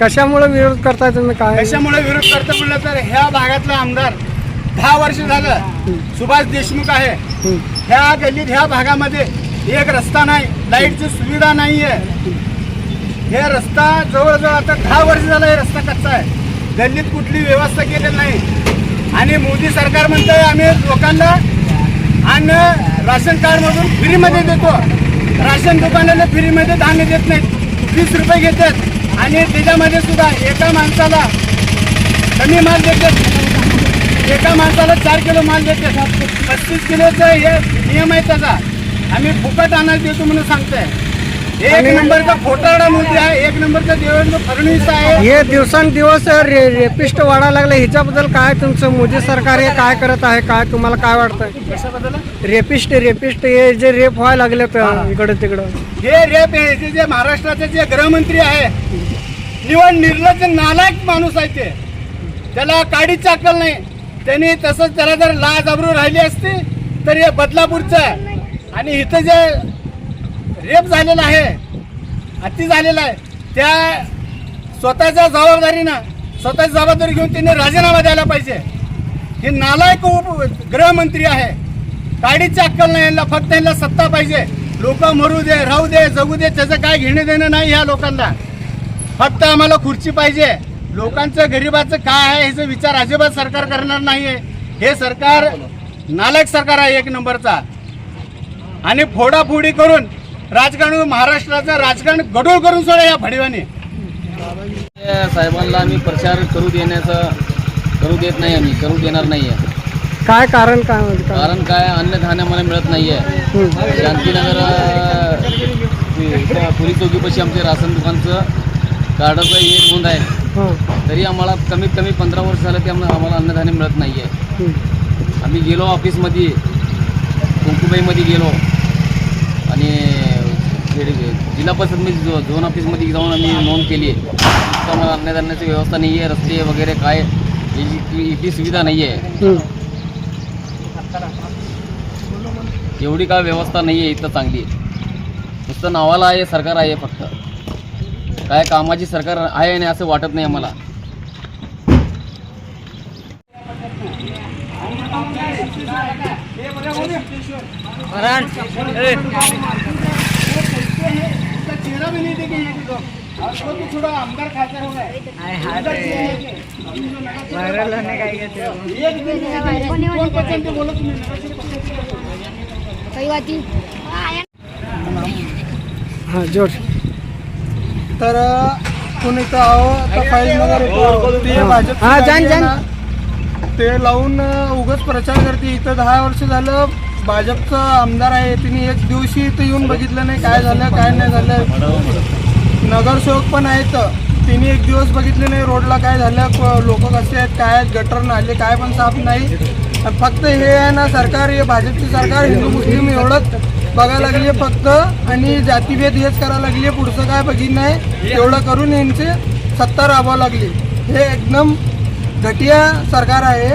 कशामुळे विरोध करताय तुम्ही? काय? कशामुळे विरोध करतो म्हणलं तर ह्या भागातला आमदार दहा वर्ष झालं सुभाष देशमुख आहे. ह्या गल्लीत ह्या भागामध्ये एक रस्ता नाही लाईटची सुविधा नाही आहे हे रस्ता जवळजवळ आता दहा वर्ष झालं हे रस्ता कच्चा आहे. गल्लीत कुठली व्यवस्था केलेली नाही. आणि मोदी सरकार म्हणतंय आम्ही लोकांना अन्न राशन कार्डमधून फ्रीमध्ये देतो. राशन दुकानाला फ्रीमध्ये धान्य देत नाहीत. वीस रुपये घेतात. आणि त्याच्यामध्ये सुद्धा एका माणसाला कमी माल देते. एका माणसाला चार किलो माल देते. पस्तीस किलोचा हे नियम आहे त्याचा. आम्ही फुकट आणायला देतो म्हणून सांगतोय. एक नंबरचा खोटारडा मोदी आहे एक नंबरचा देवेंद्र फडणवीस आहे. हे दिवसांदिवस रे रेपिस्ट वाढायला लागले. ह्याच्याबद्दल काय तुमचं मोदी सरकार हे काय करत आहे काय तुम्हाला काय वाटतंय? कशाबद्दल? रेपिस्ट रेपिस्ट हे जे रेप व्हायला लागले इकडं तिकडं. हे रेप हे जे जे महाराष्ट्राचे जे गृहमंत्री आहे निवड निर्लज्ज नालायक माणूस आहे ते. त्याला काडीच अक्कल नाही. त्यांनी तसंच त्याला जर लाज अब्रू राहिली असती तर हे बदलापूरचं आहे. आणि इथं जे रेप झालेला आहे अति झालेला आहे. त्या स्वतःच्या जबाबदारीनं स्वतःची जबाबदारी घेऊन त्यांनी राजीनामा द्यायला पाहिजे. हे नालायक उप गृहमंत्री आहे. काडीची अक्कल नाही यांना फक्त यांना सत्ता पाहिजे. लोक मरू दे राहू दे जगू दे त्याचं काय घेणं देणं नाही ह्या लोकांना. फक्त आम्हाला खुर्ची पाहिजे. लोकांचं गरिबाचं काय आहे ह्याचा विचार अजिबात सरकार करणार नाही हे सरकार नालायक सरकार आहे एक नंबरचा. आणि फोडाफोडी करून राजकारण महाराष्ट्राचं राजकारण गडूळ करून सोडा या फडीवानी या साहेबांना आम्ही प्रचार करू देण्याचं करू देत नाही आम्ही करू देणार नाही आहे काय कारण काय काय? कारण काय अन्न धान्य आम्हाला मिळत नाही आहे हं. शांतीनगर इथं पोलीस चौकीपाशी आमचे राशन दुकानचं कार्डाचं हे नोंद आहे हं. तरी आम्हाला कमीत कमी पंधरा वर्ष झालं ते आम्हाला आम्हाला अन्नधान्य मिळत नाही आहे. आम्ही गेलो ऑफिसमध्ये कुंकुबाईमध्ये गेलो आणि खेड- जिल्हा परिषदमध्ये जो झोन ऑफिसमध्ये जाऊन आम्ही नोंद केली आहे. आम्हाला अन्नधान्याची व्यवस्था नाही आहे. रस्ते वगैरे काय याची इथली सुविधा नाही आहे. हं. एवढी काय व्यवस्था नाही आहे इथं चांगली. नुसतं नावाला आहे सरकार आहे फक्त. काय कामाची सरकार आहे आणि असं वाटत नाही आम्हाला. चेहरा भी नहीं देखे ये लोग और वो तो थोड़ा आमदार खासदार हो गए। वायरल होने का एक दिन में कौन पसंद है बोलो तुम्हें कई बात हा जोर। तर कोण इथं आहो आता फाईलनगर येतो ते भाजप हा. ते लावून उगच प्रचार करते. इथं दहा वर्ष झालं भाजपचा आमदार आहे तिने एक दिवशी इथं येऊन बघितलं नाही काय झालं काय नाही झालं. नगरसेवक पण आहेत. तिने एक दिवस बघितले नाही रोडला काय झालं लोक कसे आहेत काय आहेत गटर नाले काय पण साफ नाही. फक्त हे आहे ना सरकार हे भाजपचे सरकार हिंदू मुस्लिम एवढंच बघायला लागली फक्त. आणि जातीभेद हेच करायला लागली पुढचं काय बघित नाही. एवढं करून यांचे सत्ता राबवावं लागली. हे एकदम घटिया सरकार आहे.